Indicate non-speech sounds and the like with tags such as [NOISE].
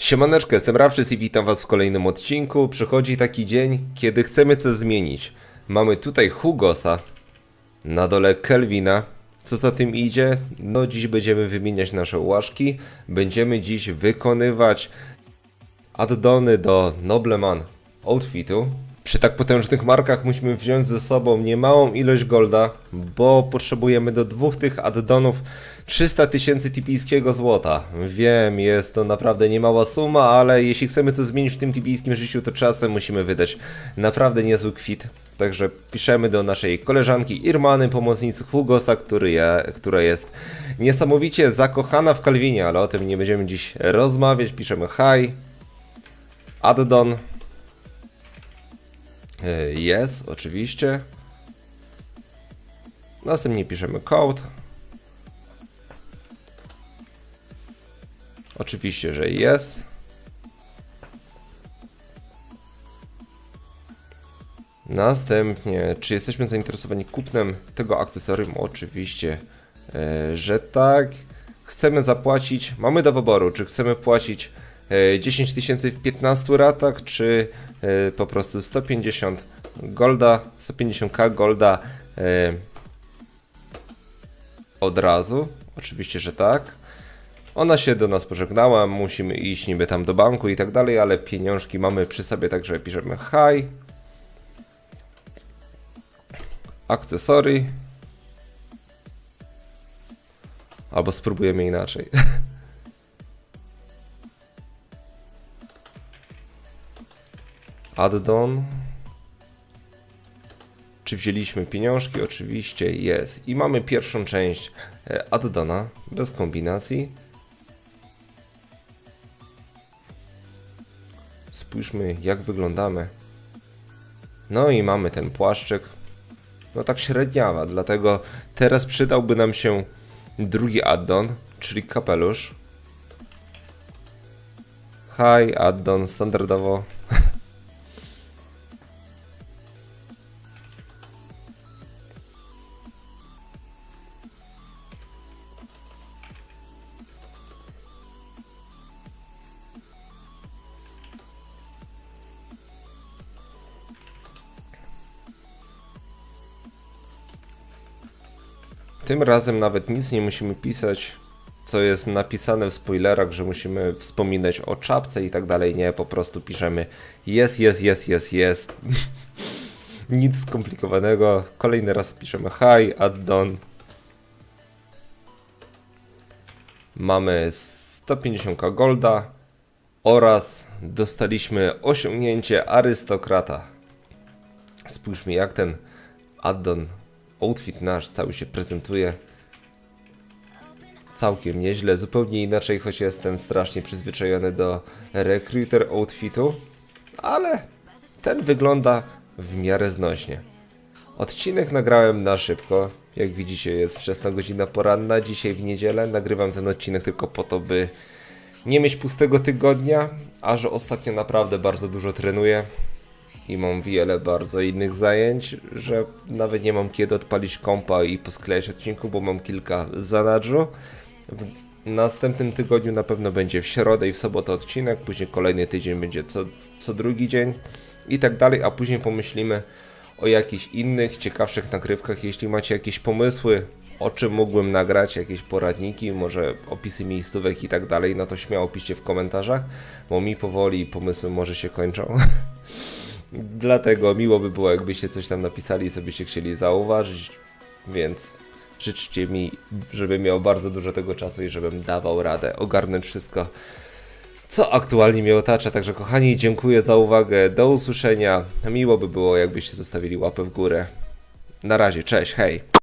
Siemaneczko, jestem Rawczys i witam was w kolejnym odcinku. Przychodzi taki dzień, kiedy chcemy coś zmienić. Mamy tutaj Hugosa, na dole Kelvina. Co za tym idzie? No dziś będziemy wymieniać nasze łaszki. Będziemy dziś wykonywać addony do Nobleman Outfitu. Przy tak potężnych markach musimy wziąć ze sobą niemałą ilość golda, bo potrzebujemy do dwóch tych addonów 300 tysięcy tipijskiego złota. Wiem, jest to naprawdę niemała suma, ale jeśli chcemy coś zmienić w tym tipijskim życiu, to czasem musimy wydać naprawdę niezły kwit. Także piszemy do naszej koleżanki Irmany, pomocnicy Hugosa, który je, która jest niesamowicie zakochana w Kalwinie, ale o tym nie będziemy dziś rozmawiać. Piszemy hi, addon, Jest, oczywiście. Następnie piszemy code. Oczywiście, że jest. Następnie, czy jesteśmy zainteresowani kupnem tego akcesorium? Oczywiście, e, że tak. Chcemy zapłacić, mamy do wyboru, czy chcemy płacić e, 10 tysięcy w 15 ratach, czy e, po prostu 150 golda, 150k golda e, od razu. Oczywiście, że tak. Ona się do nas pożegnała, musimy iść niby tam do banku i tak dalej, ale pieniążki mamy przy sobie, także piszemy hi. Akcesory. Albo spróbujemy inaczej. [LAUGHS] Addon. Czy wzięliśmy pieniążki? Oczywiście jest. I mamy pierwszą część e, addona bez kombinacji. Spójrzmy jak wyglądamy. No i mamy ten płaszczyk. No tak średniawa, dlatego teraz przydałby nam się drugi addon, czyli kapelusz. Hi, addon standardowo. Tym razem nawet nic nie musimy pisać, co jest napisane w spoilerach, że musimy wspominać o czapce i tak dalej. Nie, po prostu piszemy jest, jest, jest, jest, jest. [LAUGHS] nic skomplikowanego. Kolejny raz piszemy hi, addon. Mamy 150k golda oraz dostaliśmy osiągnięcie arystokrata. Spójrzmy jak ten addon, outfit nasz cały się prezentuje. Całkiem nieźle, zupełnie inaczej, choć jestem strasznie przyzwyczajony do recruiter outfitu, ale ten wygląda w miarę znośnie. Odcinek nagrałem na szybko. Jak widzicie, jest wczesna godzina poranna. Dzisiaj w niedzielę nagrywam ten odcinek tylko po to, by nie mieć pustego tygodnia, a że ostatnio naprawdę bardzo dużo trenuję i mam wiele bardzo innych zajęć, że nawet nie mam kiedy odpalić kompa i posklejać odcinku, bo mam kilka zanadrzu. W następnym tygodniu na pewno będzie w środę i w sobotę odcinek, później kolejny tydzień będzie co, co drugi dzień i tak dalej, a później pomyślimy o jakichś innych, ciekawszych nagrywkach. Jeśli macie jakieś pomysły, o czym mógłbym nagrać, jakieś poradniki, może opisy miejscówek i tak dalej, no to śmiało piszcie w komentarzach, bo mi powoli pomysły może się kończą. [LAUGHS] Dlatego miło by było, jakbyście coś tam napisali, co byście chcieli zauważyć, więc życzcie mi, żebym miał bardzo dużo tego czasu i żebym dawał radę ogarnąć wszystko, co aktualnie mnie otacza. Także kochani, dziękuję za uwagę, do usłyszenia. Miło by było, jakbyście zostawili łapę w górę. Na razie, cześć, hej!